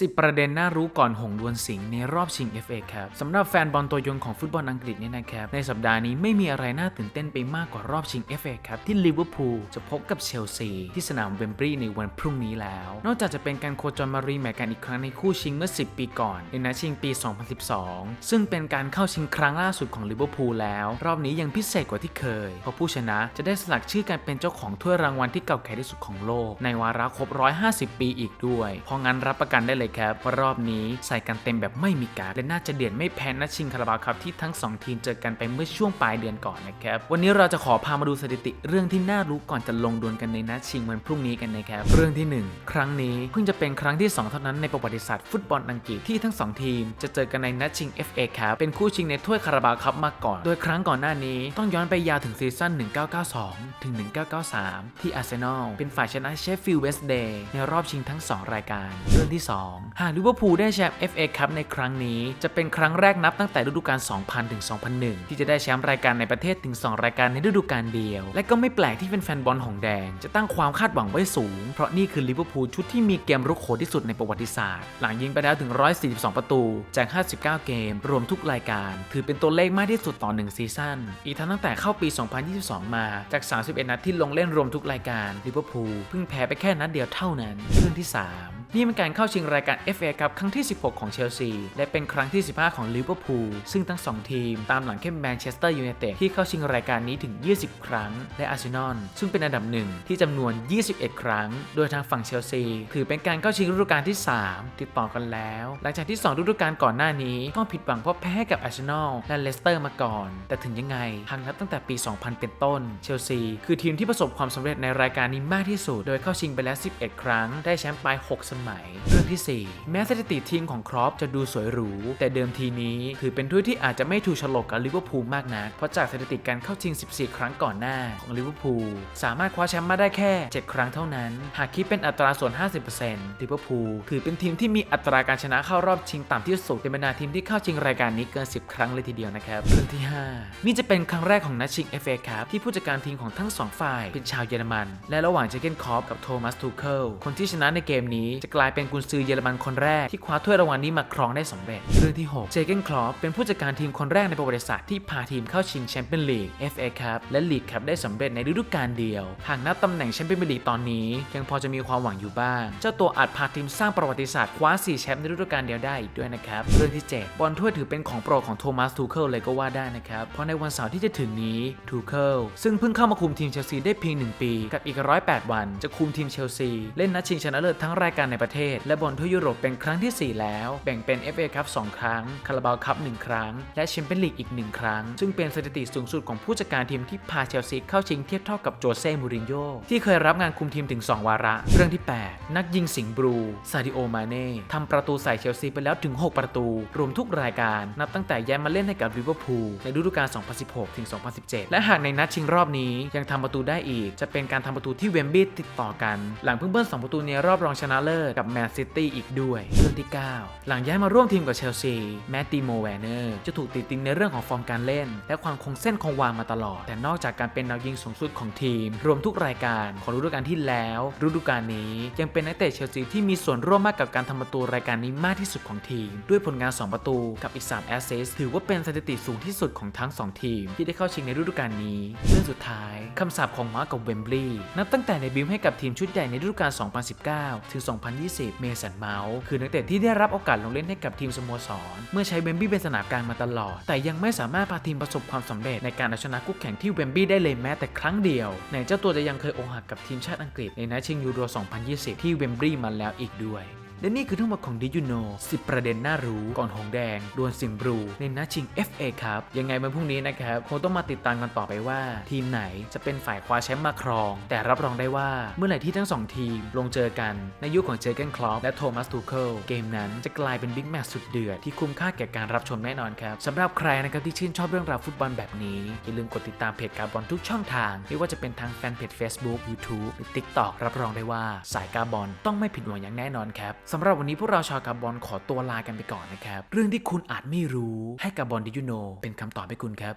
10 ประเด็นน่ารู้ก่อนหงดวลสิงห์ในรอบชิง FA ครับสำหรับแฟนบอลตัวยงของฟุตบอลอังกฤษเนี่ยนะครับในสัปดาห์นี้ไม่มีอะไรน่าตื่นเต้นไปมากกว่ารอบชิง FA ครับที่ลิเวอร์พูลจะพบกับเชลซีที่สนามเวมบรีย์ในวันพรุ่งนี้แล้ว นอกจากจะเป็นการโคจรมารีแมตช์กันอีกครั้งในคู่ชิงเมื่อ 10 ปีก่อนในนัดชิงปี 2012 ซึ่งเป็นการเข้าชิงครั้งล่าสุดของลิเวอร์พูลแล้ว รอบนี้ยังพิเศษกว่าที่เคย เพราะผู้ชนะจะได้สลักชื่อการเป็นเจ้าของถ้วยรางวัลที่เก่าแก่ที่สุดของโลก ในวาระครบ 150 ปีอีกด้วย เพราะงั้นรับประกันได้เลยครับ รอบนี้ใส่กันเต็มแบบไม่มีการและน่าจะเดือดไม่แพ้นัดชิงคาราบาวครับที่ทั้งสองทีมเจอกันไปเมื่อช่วงปลายเดือนก่อนนะครับวันนี้เราจะขอพามาดูสถิติเรื่องที่น่ารู้ก่อนจะลงดวลกันในนัดชิงวันพรุ่งนี้กันนะครับเรื่องที่หนึ่งครั้งนี้เพิ่งจะเป็นครั้งที่สองเท่านั้นในประวัติศาสตร์ฟุตบอลอังกฤษที่ทั้งสองทีม จะเจอกันในนัดชิง FA ครับเป็นคู่ชิงในถ้วยคาราบาวครับมาก่อน โดยครั้งก่อนหน้านี้ต้องย้อนไปยาวถึงซีซั่น 1992 ถึง 1993 ที่อาร์เซนอลเป็นฝ่ายชนะเชฟฟิลด์เวสต์เดย์ในรอบชิงทั้ง 2 รายการ เรื่องที่ 2หากลิเวอร์พูลได้แชมป์ FA ครับในครั้งนี้ จะเป็นครั้งแรกนับตั้งแต่ฤดูกาล 2000 ถึง 2001 ที่จะได้แชมป์รายการในประเทศถึง 2 รายการในฤดูกาลเดียว และก็ไม่แปลกที่เป็นแฟนบอลหงแดง จะตั้งความคาดหวังไว้สูง เพราะนี่คือลิเวอร์พูลชุดที่มีเกมรุกโหดที่สุดในประวัติศาสตร์ หลังยิงไปแล้วถึง 142 ประตู จาก 59 เกม รวมทุกรายการ ถือเป็นตัวเลขมากที่สุดต่อ1ซีซั่น อีกทั้งตั้งแต่เข้าปี 2022 มา จาก 31 นัดที่ลงเล่นรวมทุกรายการ ลิเวอร์พูลเพิ่งแพ้ไปแค่นัดเดียวเท่านั้น เรื่องที่ 3 นี่เป็นการเข้าชิงรายการ FA ครับครั้งที่ 16 ของเชลซี และเป็นครั้งที่ 15 ของลิเวอร์พูลซึ่งทั้ง 2 ทีม ตามหลังแค่แมนเชสเตอร์ยูไนเต็ดที่เข้าชิงรายการนี้ถึง 20 ครั้ง และอาร์เซนอลซึ่งเป็นอันดับหนึ่งที่จำนวน 21 ครั้ง โดยทางฝั่งเชลซีถือเป็นการเข้าชิงฤดูกาลที่ 3 ติดต่อกันแล้ว หลังจากที่ 2 ฤดูกาลก่อนหน้านี้ต้องผิดหวังเพราะแพ้กับอาร์เซนอลและเลสเตอร์มาก่อน แต่ถึงยังไงหากนับตั้งแต่ปี 2000 เป็นต้นเชลซีคือทีมที่ประสบความสำเร็จในรายการนี้มากที่สุด โดยเข้าชิงไปแล้ว 11 ครั้ง ได้แชมป์ไป 6 สมัยเรื่องที่ 4 แม้สถิติทีมของครอปจะดูสวยหรู แต่เดิมทีนี้ถือเป็นถ้วยที่อาจจะไม่ถูกฉลกกับลิเวอร์พูลมากนัก เพราะจากสถิติการเข้าชิง 14 ครั้งก่อนหน้าของลิเวอร์พูลสามารถคว้าแชมป์มาได้แค่ 7 ครั้งเท่านั้น หากคิดเป็นอัตราส่วน 50%ลิเวอร์พูลถือเป็นทีมที่มีอัตราการชนะเข้ารอบชิงต่ำที่สุดในบรรดาทีมที่เข้าชิงรายการนี้เกิน 10 ครั้งเลยทีเดียวนะครับเรื่องที่ 5 นี่จะเป็นครั้งแรกของนัดชิง FA ครับที่ผู้จัดการทีมของทั้งสองฝ่ายเป็นชาวเยอรมัน และระหว่างเจเกนคอปกับโทมัสทูเคิลคนที่ชนะในเกมนี้จะกลายเป็นกุนซือเยอรมันคนแรกที่คว้าถ้วยรางวัลนี้มาครองได้สำเร็จ เรื่องที่ 6 เจเกนคลอปเป็นผู้จัดการทีมคนแรกในประวัติศาสตร์ที่พาทีมเข้าชิงแชมเปี้ยนลีก FA ครับและลีกครับได้สำเร็จในฤดูกาลเดียว หากนับตำแหน่งแชมเปี้ยนลีกตอนนี้ ยังพอจะมีความหวังอยู่บ้าง เจ้าตัวอาจพาทีมสร้างประวัติศาสตร์คว้า 4 แชมป์ในฤดูกาลเดียวได้อีกด้วยนะครับ เรื่องที่ 7 บอลถ้วยถือเป็นของโปรดของโทมัสทูเคิลเลยก็ว่าได้นะครับ เพราะในวันเสาร์ที่จะถึงนี้ทูเคิลซึ่งเพิ่งเข้ามาคุมทีมเชลซีได้เพียง 1 ปี กับอีก 108 วัน จะคุมทีมเชลซีเล่นนัดชิงชนะเลิศทั้งรายการในประเทศ และบอลถ้วยุโรปเป็นครั้งที่ 4 แล้ว แบ่งเป็น FA คัพ2ครั้ง คาราบาวคัพ1ครั้ง และแชมเปี้ยนลีกอีก 1 ครั้ง ซึ่งเป็นสถิติสูงสุดของผู้จัดการทีมที่พาเชลซีเข้าชิงเทียบเท่ากับโจเซ่ มูรินโญ่ที่เคยรับงานคุมทีมถึง 2 วาระ เรื่องที่ 8 นักยิงสิงห์บลูซาดิโอ มาเน่ทำประตูใส่เชลซีไปแล้วถึง 6 ประตู รวมทุกรายการ นับตั้งแต่ย้ายมาเล่นให้กับลิเวอร์พูลในฤดูกาล 2016 ถึง 2017 และหากในนัดชิงรอบนี้ยังทำประตูได้อีก จะเป็นการทำประตูที่เวมบลีย์ติดต่อกัน หลังเพิ่งเบิ้ล2ประตูในรอบรองชนะเลิศกับแมนซิตี้อีกด้วยเรื่องที่ 9 หลังย้ายมาร่วมทีมกับเชลซีแมตติโมแวนเนอร์จะถูกติดติงในเรื่องของฟอร์มการเล่น และความคงเส้นคงวามาตลอด แต่นอกจากการเป็นดาวยิงสูงสุดของทีม รวมทุกรายการของฤดูกาลที่แล้ว ฤดูกาลนี้ยังเป็นนักเตะเชลซีที่มีส่วนร่วมมากกับการทำประตูรายการนี้มากที่สุดของทีม ด้วยผลงาน 2 ประตูกับอีก3แอสเซสถือว่าเป็นสถิติสูงที่สุดของทั้ง 2 ทีม ที่ได้เข้าชิงในฤดูกาลนี้เรื่องสุดท้ายคำสาปของมาร์กกับเวมบลีย์นับตั้งแต่ในบิวให้กับทีมชุดใหญ่ในฤดูกาล2019ถึง2020 เมสันเมาส์คือนักเตะที่ได้รับโอกาสลงเล่นให้กับทีมสโมสร เมื่อใช้เบมบี้เป็นสนามกลางมาตลอด แต่ยังไม่สามารถพาทีมประสบความสำเร็จในการเอาชนะคู่แข่งที่เบมบี้ได้เลยแม้แต่ครั้งเดียวในเจ้าตัวจะยังเคยองหักกับทีมชาติอังกฤษในนัดชิงยูโร 2020 ที่เวมบลีย์มาแล้วอีกด้วย และนี่คือทั้งหมดของดิยูโน10 ประเด็นน่ารู้ก่อนหงแดงดวลสิงห์บลูในนัดชิง FA ครับ ยังไงวันพรุ่งนี้นะครับคงต้องมาติดตามกันต่อไปว่า ทีมไหนจะเป็นฝ่ายคว้าแชมป์มาครอง แต่รับรองได้ว่าเมื่อไหร่ที่ทั้ง 2 ทีมลงเจอกันในยุคของเจอร์เกนคลอปและโทมัสทูเคิลเกมนั้นจะกลายเป็นบิ๊กแมตช์สุดเดือดที่คุ้มค่าแก่การรับชมแน่นอนครับสำหรับใครนะครับที่ชื่นชอบเรื่องราวฟุตบอลแบบนี้อย่าลืมกดติดตามเพจการบอลทุกช่องทางไม่ว่าจะเป็นทางแฟนเพจ Facebook YouTube หรือ TikTok รับรองได้ว่าสายการบอลต้องไม่ผิดหวังอย่างแน่นอนครับสำหรับวันนี้พวกเราชาวกาบอนขอตัวลากันไปก่อนนะครับ เรื่องที่คุณอาจไม่รู้ให้กาบอนดิยูโนเป็นคำตอบให้คุณครับ